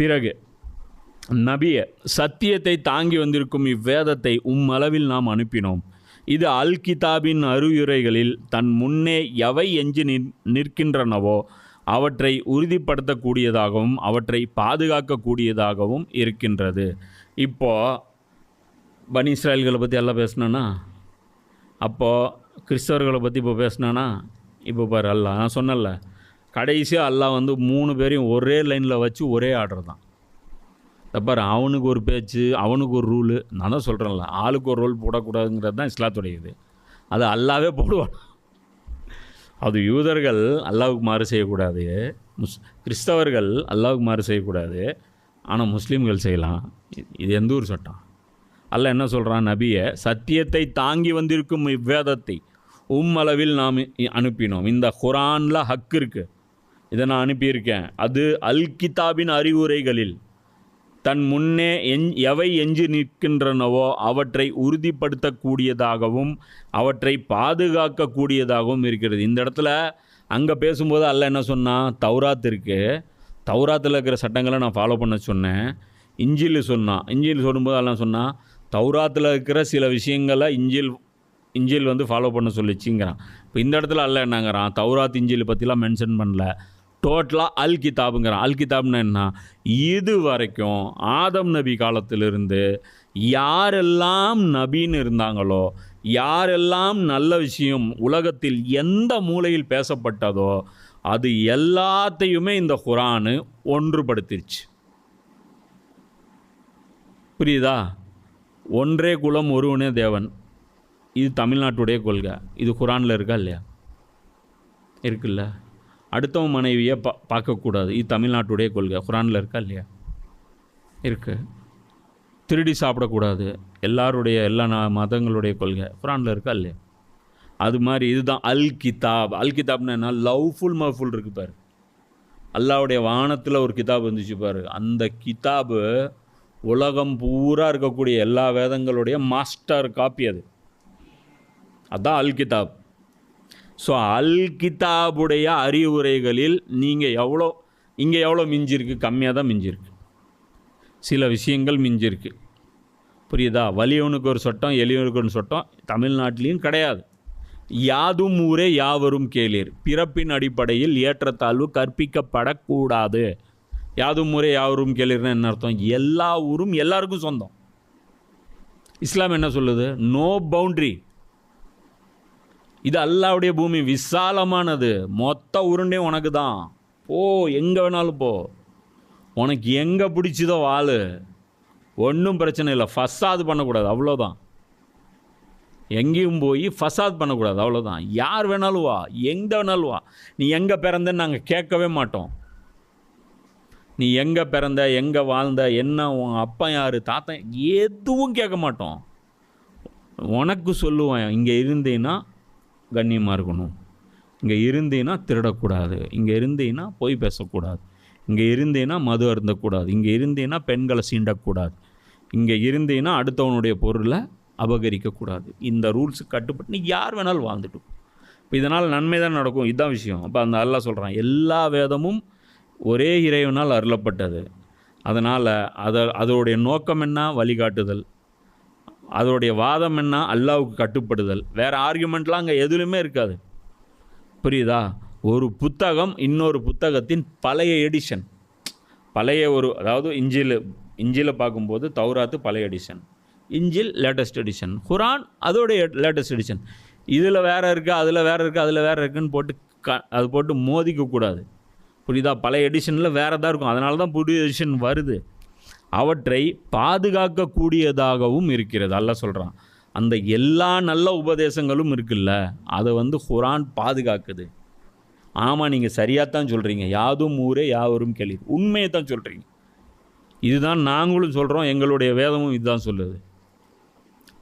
பிறகு நபிய சத்தியத்தை தாங்கி வந்திருக்கும் இவ்வேதத்தை உம்மளவில் நாம் அனுப்பினோம். இது அல் கிதாபின் அறிவுரைகளில் தன் முன்னே எவை எஞ்சி நிற்கின்றனவோ அவற்றை உறுதிப்படுத்தக்கூடியதாகவும் அவற்றை பாதுகாக்கக்கூடியதாகவும் இருக்கின்றது. இப்போ பனி இஸ்ராயல்களை பற்றி எல்லாம் பேசினேன்னா அப்போது கிறிஸ்தவர்களை பற்றி இப்போ பேசினானா இப்போ பாரு அல்ல நான் சொன்னல கடைசியாக அல்லாஹ் வந்து மூணு பேரையும் ஒரே லைனில் வச்சு ஒரே ஆர்டர் தான். தப்பார் அவனுக்கு ஒரு பேச்சு அவனுக்கு ஒரு ரூலு நான் தான் சொல்கிறேன்ல ஆளுக்கு ஒரு ரோல் போடக்கூடாதுங்கிறது தான் இஸ்லாத்துடைய இது. அது அல்லாவே போடுவான். அது யூதர்கள் அல்லாவுக்கு மாறு செய்யக்கூடாது முஸ் கிறிஸ்தவர்கள் அல்லாவுக்கு மாறு செய்யக்கூடாது ஆனால் முஸ்லீம்கள் செய்யலாம். இது- எந்த ஒரு சட்டம்? அல்ல என்ன சொல்கிறான் நபியை சத்தியத்தை தாங்கி வந்திருக்கும் இவ்வேதத்தை உம் அளவில் நாம் அனுப்பினோம். இந்த குரானில் ஹக் இருக்குது இதை நான் அனுப்பியிருக்கேன். அது அல் கிதாபின் அறிவுரைகளில் தன் முன்னே எஞ் எவை எஞ்சி நிற்கின்றனவோ அவற்றை உறுதிப்படுத்தக்கூடியதாகவும் அவற்றை பாதுகாக்கக்கூடியதாகவும் இருக்கிறது. இந்த இடத்துல அங்கே பேசும்போது அல்ல என்ன சொன்னால் தௌராத் இருக்குது தௌராத்தில் இருக்கிற சட்டங்களை நான் ஃபாலோ பண்ண சொன்னேன். இஞ்சில் சொன்னான் இஞ்சில் சொல்லும்போது அல்ல சொன்னால் தௌராத்தில் இருக்கிற சில விஷயங்களை இஞ்சில் இஞ்சில் வந்து ஃபாலோ பண்ண சொல்லிச்சுங்கிறான். இப்போ இந்த இடத்துல அல்ல என்னங்கிறான். தௌராத் இஞ்சில் பற்றிலாம் மென்ஷன் பண்ணல. டோட்டலாக அல் கிதாபுங்கிறான் அல் கிதாப்னா என்ன? இது வரைக்கும் ஆதம் நபி காலத்திலிருந்து யாரெல்லாம் நபின்னு இருந்தாங்களோ யாரெல்லாம் நல்ல விஷயம் உலகத்தில் எந்த மூலையில் பேசப்பட்டதோ அது எல்லாத்தையுமே இந்த குரானு ஒன்றுபடுத்திருச்சு. புரியுதா? ஒன்றே குலம் ஒருவனே தேவன். இது தமிழ்நாட்டுடைய கொள்கை. இது குரானில் இருக்கா இல்லையா? இருக்குல்ல? அடுத்தவன் மனைவியை பா பார்க்கக்கூடாது. இது தமிழ்நாட்டுடைய கொள்கை. குரானில் இருக்கா இல்லையா? இருக்கு. திருடி சாப்பிடக்கூடாது. எல்லாருடைய எல்லா நா- மதங்களுடைய கொள்கை. குரானில் இருக்கா இல்லையா? அது மாதிரி இதுதான் அல் கிதாப். அல் கிதாப்னா என்ன? லவ்ஃபுல் மஃபுல் இருக்கு பாரு. அல்லாவுடைய வானத்தில் ஒரு கிதாப் வந்துச்சு பாரு. அந்த கிதாபு உலகம் பூரா இருக்கக்கூடிய எல்லா வேதங்களுடைய மாஸ்டர் காப்பி அது. அதான் அல் கிதாப். ஸோ அல் கிதாபுடைய அறிவுரைகளில் நீங்கள் எவ்வளோ இங்கே எவ்வளோ மிஞ்சிருக்கு? கம்மியாக தான் மிஞ்சிருக்கு. சில விஷயங்கள் மிஞ்சிருக்கு. புரியுதா? வலியவனுக்கு ஒரு சட்டம் எளியவனுக்கு ஒரு சட்டம் தமிழ்நாட்டிலையும் கிடையாது. யாதும் ஊரே யாவரும் கேளீர். பிறப்பின் அடிப்படையில் ஏற்றத்தாழ்வு கற்பிக்கப்படக்கூடாது. யாதும் ஊரே யாவரும் கேளீர்னா என்ன அர்த்தம்? எல்லா ஊரும் எல்லாருக்கும் சொந்தம். இஸ்லாம் என்ன சொல்லுது? நோ பவுண்ட்ரி இது அல்லாவுடைய பூமி விசாலமானது. மொத்த உருண்டையும் உனக்கு தான் போ எங்கே வேணாலும் போ. உனக்கு எங்கே பிடிச்சதோ வாழு. ஒன்றும் பிரச்சனை இல்லை. ஃபஸ்ஸாது பண்ணக்கூடாது அவ்வளோதான் எங்கேயும் போய் ஃபசாத் பண்ணக்கூடாது அவ்வளோதான் யார் வேணாலும் வா. எங்கே வேணாலும் வா. நீ எங்கே பிறந்தன்னு நாங்கள் கேட்கவே மாட்டோம். நீ எங்கே பிறந்த எங்கே வாழ்ந்த என்ன உன் அப்பா யார் தாத்தா எதுவும் கேட்க மாட்டோம். உனக்கு சொல்லுவேன் இங்கே இருந்தீன்னா கண்ணியமாக இருக்கணும். இங்கே இருந்தீன்னா திருடக்கூடாது. இங்கே இருந்தீன்னா பொய் பேசக்கூடாது. இங்கே இருந்தீன்னா மது அருந்தக்கூடாது. இங்கே இருந்தீன்னா பெண்களை சீண்டக்கூடாது. இங்கே இருந்தீன்னா அடுத்தவனுடைய பொருளை அபகரிக்கக்கூடாது. இந்த ரூல்ஸுக்கு கட்டுப்பட்டு நீ யார் வேணாலும் வாழ்ந்துட்டு இப்போ இதனால் நன்மை தான் நடக்கும். இதுதான் விஷயம். அப்போ அந்த அல்லாஹ் சொல்கிறான் எல்லா வேதமும் ஒரே இறைவனால் அருளப்பட்டது. அதனால் அதை அதோடைய நோக்கம் என்ன? வழிகாட்டுதல். அதோடைய வாதம் என்ன? அல்லாவுக்கு கட்டுப்படுதல். வேறு ஆர்குமெண்ட்லாம் அங்கே எதுலையுமே இருக்காது. புரியுதா? ஒரு புத்தகம் இன்னொரு புத்தகத்தின் பழைய எடிஷன் பழைய ஒரு அதாவது இஞ்சில் இஞ்சியில் பார்க்கும்போது தௌராத்து பழைய எடிஷன் இஞ்சில் லேட்டஸ்ட் எடிஷன் குரான் அதோடைய லேட்டஸ்ட் எடிஷன் இதில் வேறு இருக்குது அதில் வேறு இருக்குது அதில் வேறு இருக்குதுன்னு போட்டு க அது போட்டு மோதிக்கக்கூடாது. புரியுதா? பழைய எடிஷனில் வேறு தான் இருக்கும். அதனால தான் புது எடிஷன் வருது. அவற்றை பாதுகாக்கக்கூடியதாகவும் இருக்கிறது. அல்ல சொல்கிறான் அந்த எல்லா நல்ல உபதேசங்களும் இருக்குல்ல அதை வந்து குரான் பாதுகாக்குது. ஆமாம் நீங்கள் சரியாக தான் சொல்கிறீங்க யாதும் ஊரே யாவரும் கேள்வி உண்மையை தான் சொல்கிறீங்க இதுதான் நாங்களும் சொல்கிறோம் எங்களுடைய வேதமும் இதுதான் சொல்லுது.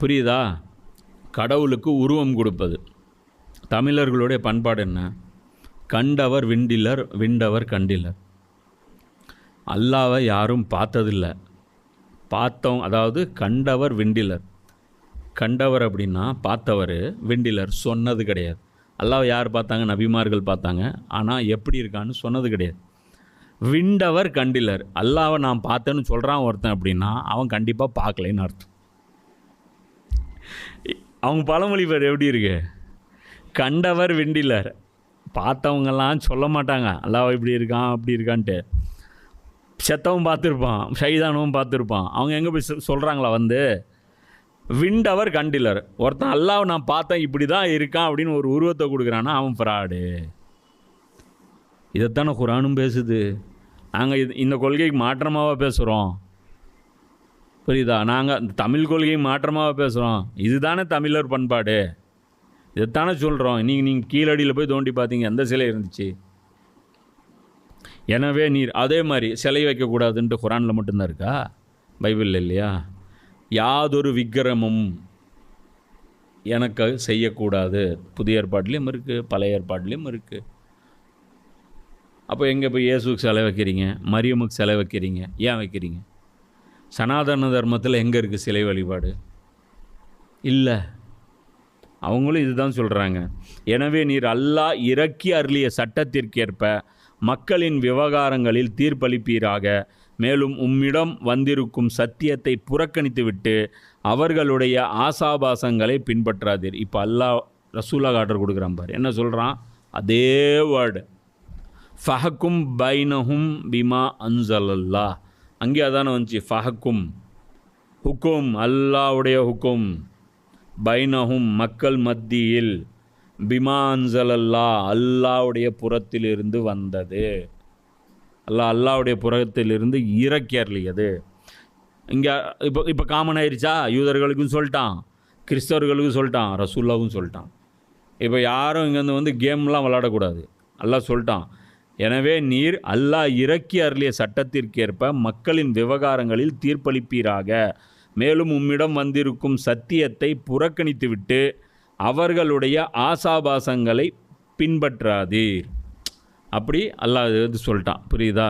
புரியுதா? கடவுளுக்கு உருவம் கொடுப்பது. தமிழர்களுடைய பண்பாடு என்ன? கண்டவர் விண்டிலர் விண்டவர் கண்டிலர். அல்லாவை யாரும் பார்த்ததில்லை. பார்த்தவங்க அதாவது கண்டவர் விண்டிலர். கண்டவர் அப்படின்னா பார்த்தவர் விண்டிலர் சொன்னது கிடையாது. அல்லாவை யார் பார்த்தாங்க? நபிமார்கள் பார்த்தாங்க. ஆனால் எப்படி இருக்கான்னு சொன்னது கிடையாது. விண்டவர் கண்டிலர். அல்லாவை நான் பார்த்தேன்னு சொல்கிறான் ஒருத்தன் அப்படின்னா அவன் கண்டிப்பாக பார்க்கலைன்னு அர்த்தம். அவங்க பழமொழி பேர் எப்படி இருக்கு? கண்டவர் விண்டிலர். பார்த்தவங்கெல்லாம் சொல்ல மாட்டாங்க. அல்லாவை இப்படி இருக்கான் அப்படி இருக்கான்ட்டு. செத்தவும் பார்த்துருப்பான் ஷைதானவும் பார்த்துருப்பான். அவங்க எங்கே போய் சொல்கிறாங்களா வந்து விண்டவர் கண்டிலர் ஒருத்தன் அல்லாவை நான் பார்த்தேன் இப்படி தான் இருக்கான் அப்படின்னு ஒரு உருவத்தை கொடுக்குறான்னா அவன் ஃப்ராடு இதைத்தானே குரானும் பேசுது. நாங்கள் இது இந்த கொள்கைக்கு மாற்றமாக பேசுகிறோம் புரியுதா? நாங்கள் தமிழ் கொள்கை மாற்றமாக பேசுகிறோம் இதுதானே தமிழர் பண்பாடு. இதைத்தானே சொல்கிறோம் நீங்கள் நீங்கள் கீழடியில் போய் தோண்டி பார்த்தீங்க எந்த சிலை இருந்துச்சு? எனவே நீர் அதே மாதிரி சிலை வைக்கக்கூடாதுன்ட்டு குரானில் மட்டும்தான் இருக்கா? பைபிளில் இல்லையா? யாதொரு விக்கிரமும் எனக்கு செய்யக்கூடாது. புதிய ஏற்பாட்லேயும் இருக்குது பழைய ஏற்பாட்லேயும் இருக்குது அப்போ எங்கே போய் இயேசுக்கு சிலை வைக்கிறீங்க? மரியமுக்கு சிலை வைக்கிறீங்க? ஏன் வைக்கிறீங்க? சனாதன தர்மத்தில் எங்கே இருக்குது சிலை வழிபாடு? இல்லை. அவங்களும் இதுதான் சொல்கிறாங்க எனவே நீர் அல்லாஹ் இறக்கி அருளிய சட்டத்திற்கேற்ப மக்களின் விவகாரங்களில் தீர்ப்பளிப்பீராக. மேலும் உம்மிடம் வந்திருக்கும் சத்தியத்தை புறக்கணித்துவிட்டு அவர்களுடைய ஆசாபாசங்களை பின்பற்றாதீர். இப்போ அல்லாஹ் ரசூலா ஆர்டர் கொடுக்குறான் பார். என்ன சொல்கிறான் அதே வேர்டு ஃபஹக்கும் பைனஹும் பிமா அன்சலல்லா அங்கே அதானே வந்துச்சு. ஃபஹக்கும் ஹுக்கும். அல்லாவுடைய ஹுக்கும். பைனஹும் மக்கள் மத்தியில். பிமான்சலல்லா அல்லாவுடைய புறத்திலிருந்து வந்தது. அல்லாஹ் அல்லாவுடைய புறத்திலிருந்து இறக்கி இங்கே இப்போ இப்போ காமன் ஆயிடுச்சா யூதர்களுக்கும் சொல்லிட்டான் கிறிஸ்தவர்களுக்கும் சொல்லிட்டான் ரசூல்லாவும் சொல்லிட்டான். இப்போ யாரும் இங்கேருந்து வந்து கேம்லாம் விளாடக்கூடாது அல்லாஹ் சொல்லிட்டான் எனவே நீர் அல்லாஹ் இறக்கி அருளிய சட்டத்திற்கேற்ப மக்களின் விவகாரங்களில் தீர்ப்பளிப்பீராக. மேலும் உம்மிடம் வந்திருக்கும் சத்தியத்தை புறக்கணித்துவிட்டு அவர்களுடைய ஆசாபாசங்களை பின்பற்றாதீர். அப்படி அல்லாஹ் இது சொல்லிட்டான்? புரியுதா?